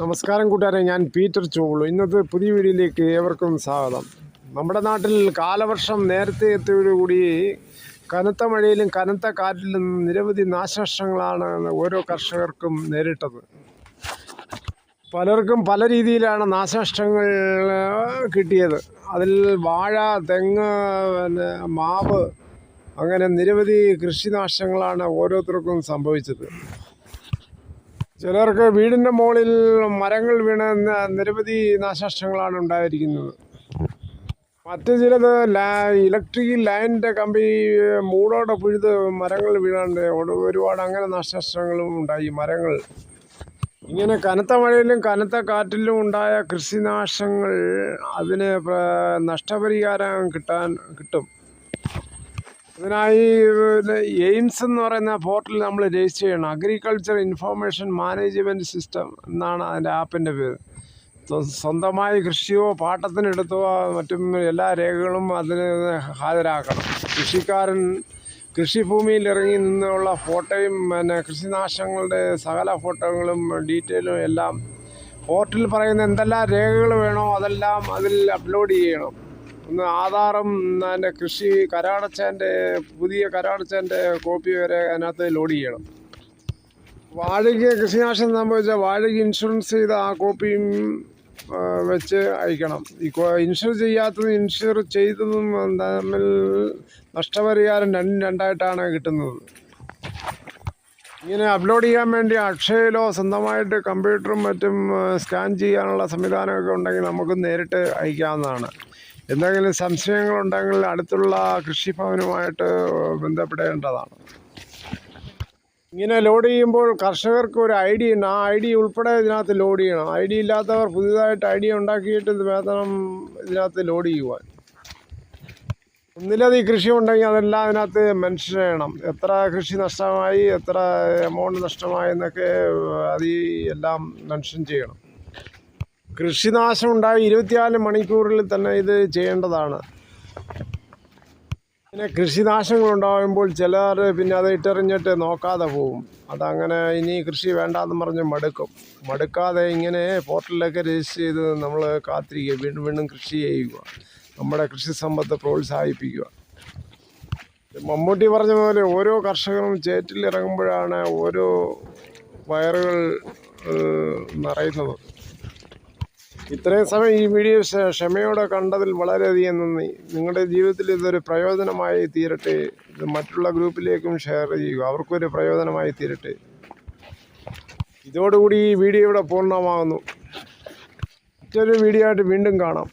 നമസ്കാരം കൂട്ടുകാരെ ഞാൻ പീറ്റർ ചോളു. ഇന്നത്തെ പുതിയ വീഡിയോയിലേക്ക് ഏവർക്കും സ്വാഗതം. നമ്മുടെ നാട്ടിൽ കാലവർഷം നേരത്തെ എത്തിയോടുകൂടി കനത്ത മഴയിലും കനത്ത കാറ്റിലും നിരവധി നാശനഷ്ടങ്ങളാണ് ഓരോ കർഷകർക്കും നേരിട്ടത്. പലർക്കും പല രീതിയിലാണ് നാശനഷ്ടങ്ങൾ കിട്ടിയത്. അതിൽ വാഴ തെങ്ങ് പിന്നെ മാവ് അങ്ങനെ നിരവധി കൃഷിനാശങ്ങളാണ് ഓരോരുത്തർക്കും സംഭവിച്ചത്. ചിലർക്ക് വീടിന്റെ മുകളിൽ മരങ്ങൾ വീണ് നിരവധി നാശനഷ്ടങ്ങളാണ് ഉണ്ടായിരിക്കുന്നത്. മറ്റ് ചിലത് ഇലക്ട്രിക് ലൈനിന്റെ കമ്പി മൂടോടെ പുഴുത് മരങ്ങൾ വീഴാണ്ട് ഒരുപാട് അങ്ങനെ നാശനഷ്ടങ്ങളും ഉണ്ടായി. മരങ്ങൾ. ഇങ്ങനെ കനത്ത മഴയിലും കനത്ത കാറ്റിലും ഉണ്ടായ കൃഷിനാശങ്ങൾ അതിന് നഷ്ടപരിഹാരം കിട്ടാൻ കിട്ടും. പിന്നെ എയിംസ് എന്ന് പറയുന്ന പോർട്ടൽ നമ്മൾ രജിസ്റ്റർ ചെയ്യണം. അഗ്രികൾച്ചർ ഇൻഫോർമേഷൻ മാനേജ്മെന്റ് സിസ്റ്റം എന്നാണ് അതിന്റെ ആപ്പിന്റെ പേര്. സ്വന്തമായി കൃഷിയോ പാട്ടത്തിനെടുത്തോ മറ്റും എല്ലാ രേഖകളും അതിന് ഹാജരാക്കണം. കൃഷിക്കാരൻ കൃഷിഭൂമിയിൽ ഇറങ്ങി നിന്നുള്ള ഫോട്ടോയും പിന്നെ കൃഷിനാശങ്ങളുടെ സകല ഫോട്ടോകളും ഡീറ്റെയിലും എല്ലാം പോർട്ടിൽ പറയുന്ന എന്തെല്ലാം രേഖകൾ വേണോ അതെല്ലാം അതിൽ അപ്ലോഡ് ചെയ്യണം. ആധാറും അതിന്റെ കൃഷി കരാടച്ചന്റെ പുതിയ കരാടച്ചന്റെ കോപ്പി വരെ അതിനകത്ത് ലോഡ് ചെയ്യണം. വാഴയ്ക്ക് കൃഷിനാശം സംഭവിച്ച വാഴയ്ക്ക് ഇൻഷുറൻസ് ചെയ്ത ആ കോപ്പിയും വെച്ച് അയക്കണം. ഈ ഇൻഷുർ ചെയ്യാത്തതും ഇൻഷുർ ചെയ്തതും തമ്മിൽ നഷ്ടപരിഹാരം രണ്ടും രണ്ടായിട്ടാണ് കിട്ടുന്നത്. ഇങ്ങനെ അപ്ലോഡ് ചെയ്യാൻ വേണ്ടി അക്ഷയയിലോ സ്വന്തമായിട്ട് കമ്പ്യൂട്ടറും മറ്റും സ്കാൻ ചെയ്യാനുള്ള സംവിധാനമൊക്കെ ഉണ്ടെങ്കിൽ നമുക്ക് നേരിട്ട് അയക്കാവുന്നതാണ്. എന്തെങ്കിലും സംശയങ്ങളുണ്ടെങ്കിൽ അടുത്തുള്ള കൃഷിഭവനുമായിട്ട് ബന്ധപ്പെടേണ്ടതാണ്. ഇങ്ങനെ ലോഡ് ചെയ്യുമ്പോൾ കർഷകർക്ക് ഒരു ഐ ഡി ഉണ്ട് ആ ഐ ഡി ഉൾപ്പെടെ ഇതിനകത്ത് ലോഡ് ചെയ്യണം. ഐ ഡി ഇല്ലാത്തവർ പുതിയതായിട്ട് ഐ ഡി ഉണ്ടാക്കിയിട്ട് ഇത് വേതനം ഇതിനകത്ത് ലോഡ് ചെയ്യുവാൻ. ഒന്നിലധികം കൃഷി ഉണ്ടെങ്കിൽ അതെല്ലാം അതിനകത്ത് മെൻഷൻ ചെയ്യണം. എത്ര കൃഷി നഷ്ടമായി എത്ര എമൗണ്ട് നഷ്ടമായി എന്നൊക്കെ അത് എല്ലാം മെൻഷൻ ചെയ്യണം. കൃഷിനാശം ഉണ്ടായ ഇരുപത്തിനാല് മണിക്കൂറിൽ തന്നെ ഇത് ചെയ്യേണ്ടതാണ്. പിന്നെ കൃഷിനാശങ്ങൾ ഉണ്ടാകുമ്പോൾ ചിലർ പിന്നെ അത് ഇട്ടെറിഞ്ഞിട്ട് നോക്കാതെ പോവും. അതങ്ങനെ ഇനി കൃഷി വേണ്ടാന്ന് പറഞ്ഞ് മടുക്കും. മടുക്കാതെ ഇങ്ങനെ പോർട്ടലിലൊക്കെ രജിസ്റ്റർ ചെയ്ത് നമ്മൾ കാത്തിരിക്കുക. വീണ്ടും വീണ്ടും കൃഷി ചെയ്യുക. നമ്മുടെ കൃഷി സമ്പത്ത് പ്രോത്സാഹിപ്പിക്കുക. മമ്മൂട്ടി പറഞ്ഞ പോലെ ഓരോ കർഷകരും ചേറ്റിലിറങ്ങുമ്പോഴാണ് ഓരോ വയറുകൾ നിറയുന്നത്. ഇത്രയും സമയം ഈ വീഡിയോ ക്ഷ- ക്ഷമയോടെ കണ്ടതിൽ വളരെയധികം നന്ദി. നിങ്ങളുടെ ജീവിതത്തിൽ ഇതൊരു പ്രയോജനമായി തീരട്ടെ. ഇത് മറ്റുള്ള ഗ്രൂപ്പിലേക്കും ഷെയർ ചെയ്യുക. അവർക്കൊരു പ്രയോജനമായി തീരട്ടെ. ഇതോടുകൂടി ഈ വീഡിയോ ഇവിടെ പൂർണമാകുന്നു മറ്റൊരു വീഡിയോ ആയിട്ട് വീണ്ടും കാണാം.